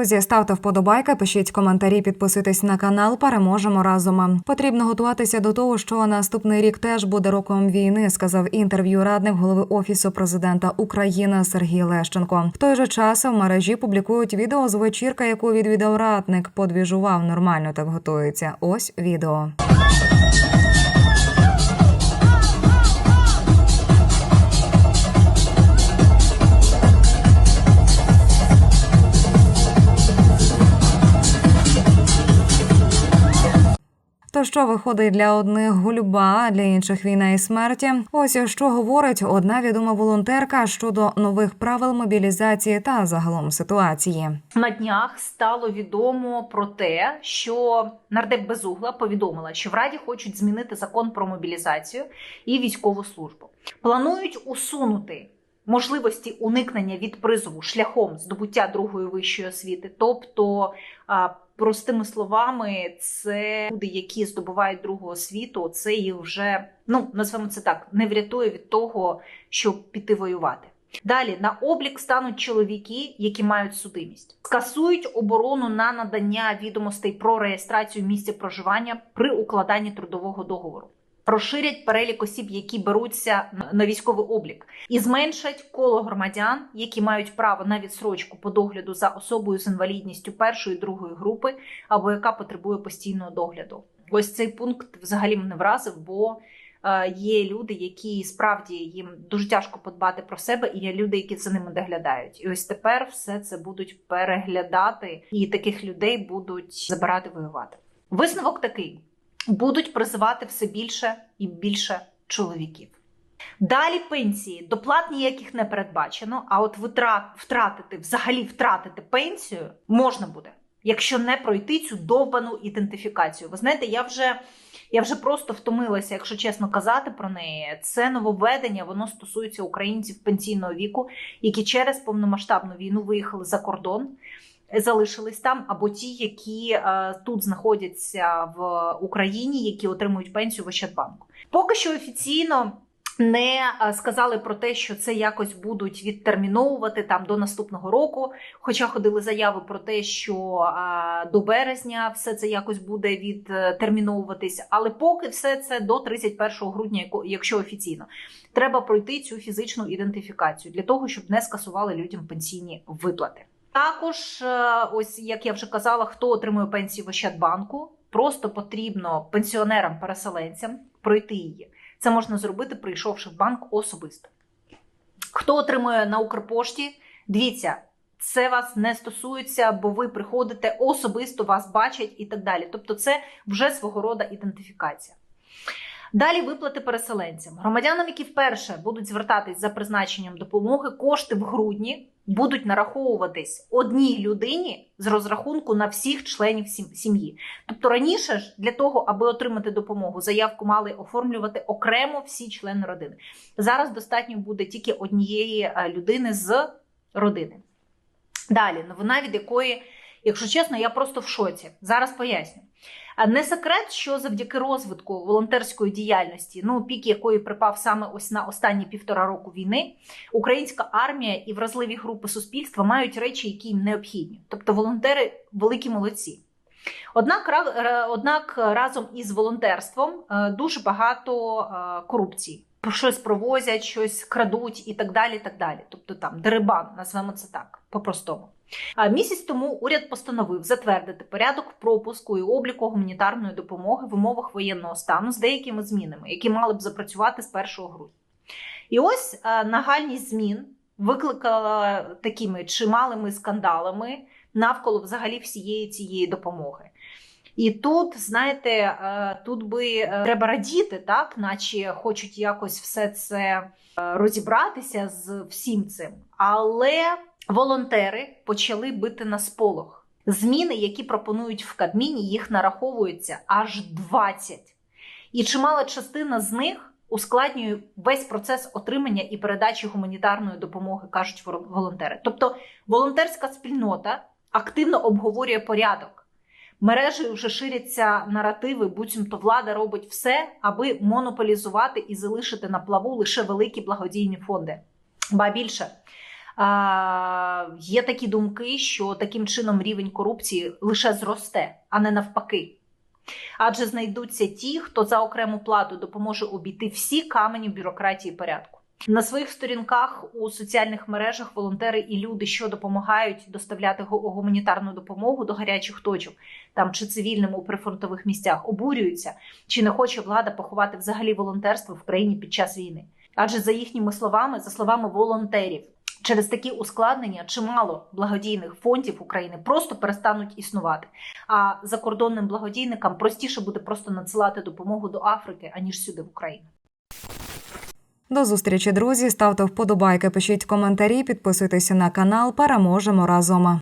Друзі, ставте вподобайки, пишіть коментарі, підписуйтесь на канал. Переможемо разом. Потрібно готуватися до того, що наступний рік теж буде роком війни. Сказав інтерв'ю радник голови офісу президента України Сергій Лещенко. В той же час в мережі публікують відео з вечірка, яку відвідав радник. Подвіжував нормально так готується. Ось відео. Що виходить для одних гульба, для інших війна і смерті? Ось що говорить одна відома волонтерка щодо нових правил мобілізації та загалом ситуації. На днях стало відомо про те, що нардеп Безугла повідомила, що в Раді хочуть змінити закон про мобілізацію і військову службу. Планують усунути можливості уникнення від призову шляхом здобуття другої вищої освіти, тобто. Простими словами, це люди, які здобувають другу освіту, це їх вже ну назвемо це так, не врятує від того, щоб піти воювати. Далі на облік стануть чоловіки, які мають судимість, скасують оборону на надання відомостей про реєстрацію місця проживання при укладанні трудового договору. Розширять перелік осіб, які беруться на військовий облік, і зменшать коло громадян, які мають право на відсрочку по догляду за особою з інвалідністю першої другої групи або яка потребує постійного догляду. Ось цей пункт взагалі мене вразив, бо е, є люди, які справді їм дуже тяжко подбати про себе, і є люди, які за ними доглядають. І ось тепер все це будуть переглядати, і таких людей будуть забирати воювати. Висновок такий будуть призивати все більше і більше чоловіків. Далі пенсії доплат ніяких не передбачено. А от втратити, взагалі втратити пенсію можна буде, якщо не пройти цю довбану ідентифікацію. Ви знаєте, я вже я вже просто втомилася, якщо чесно казати про неї. Це нововведення, воно стосується українців пенсійного віку, які через повномасштабну війну виїхали за кордон залишились там, або ті, які е, тут знаходяться в Україні, які отримують пенсію в Ощадбанку. Поки що офіційно. Не е, сказали про те, що це якось будуть відтерміновувати там до наступного року. Хоча ходили заяви про те, що а, до березня все це якось буде відтерміновуватись. Але поки все це до 31 грудня, якщо офіційно, треба пройти цю фізичну ідентифікацію для того, щоб не скасували людям пенсійні виплати. Також, е, ось як я вже казала, хто отримує пенсію в Ощадбанку, просто потрібно пенсіонерам-переселенцям пройти її. Це можна зробити, прийшовши в банк особисто. Хто отримує на Укрпошті, дивіться, це вас не стосується, бо ви приходите особисто, вас бачать і так далі. Тобто, це вже свого роду ідентифікація. Далі виплати переселенцям. Громадянам, які вперше будуть звертатись за призначенням допомоги, кошти в грудні будуть нараховуватись одній людині з розрахунку на всіх членів сім'ї. Тобто раніше ж для того, аби отримати допомогу, заявку мали оформлювати окремо всі члени родини. Зараз достатньо буде тільки однієї е, людини з родини. Далі, новина, від якої, якщо чесно, я просто в шоці. Зараз поясню. Не секрет, що завдяки розвитку волонтерської діяльності, ну пік якої припав саме ось на останні півтора року війни, українська армія і вразливі групи суспільства мають речі, які їм необхідні. Тобто волонтери великі молодці. Однак, однак разом із волонтерством е, дуже багато е, корупції. Щось провозять, щось крадуть і так далі. так далі. Тобто там дерибан, назвемо це так, по-простому. Місяць тому уряд постановив затвердити порядок пропуску і обліку гуманітарної допомоги в умовах воєнного стану з деякими змінами, які мали б запрацювати з 1 грудня. І ось е, нагальність змін викликала такими чималими скандалами навколо взагалі всієї цієї допомоги. І тут, знаєте, е, тут би е, треба радіти, так, наче хочуть якось все це розібратися з всім цим. Але волонтери почали бити на сполох. Зміни, які пропонують в Кабміні, їх нараховується аж 20. І чимала частина з них ускладнює весь процес отримання і передачі гуманітарної допомоги, кажуть волонтери. Тобто волонтерська спільнота активно обговорює порядок. Мережею вже ширяться наративи, буцімто влада робить все, аби монополізувати і залишити на плаву лише великі благодійні фонди. Ба більше є такі думки, що таким чином рівень корупції лише зросте, а не навпаки. Адже знайдуться ті, хто за окрему плату допоможе обійти всі камені бюрократії порядку. На своїх сторінках у соціальних мережах волонтери і люди, що допомагають доставляти гуманітарну допомогу до гарячих точок, там чи цивільним у прифронтових місцях, обурюються, чи не хоче влада поховати взагалі волонтерство в країні під час війни. Адже за їхніми словами, за словами волонтерів, через такі ускладнення чимало благодійних фондів України просто перестануть існувати. А закордонним благодійникам простіше буде просто надсилати допомогу до Африки, аніж сюди в Україну. До зустрічі, друзі. Ставте вподобайки, пишіть коментарі, підписуйтесь на канал. Переможемо разом.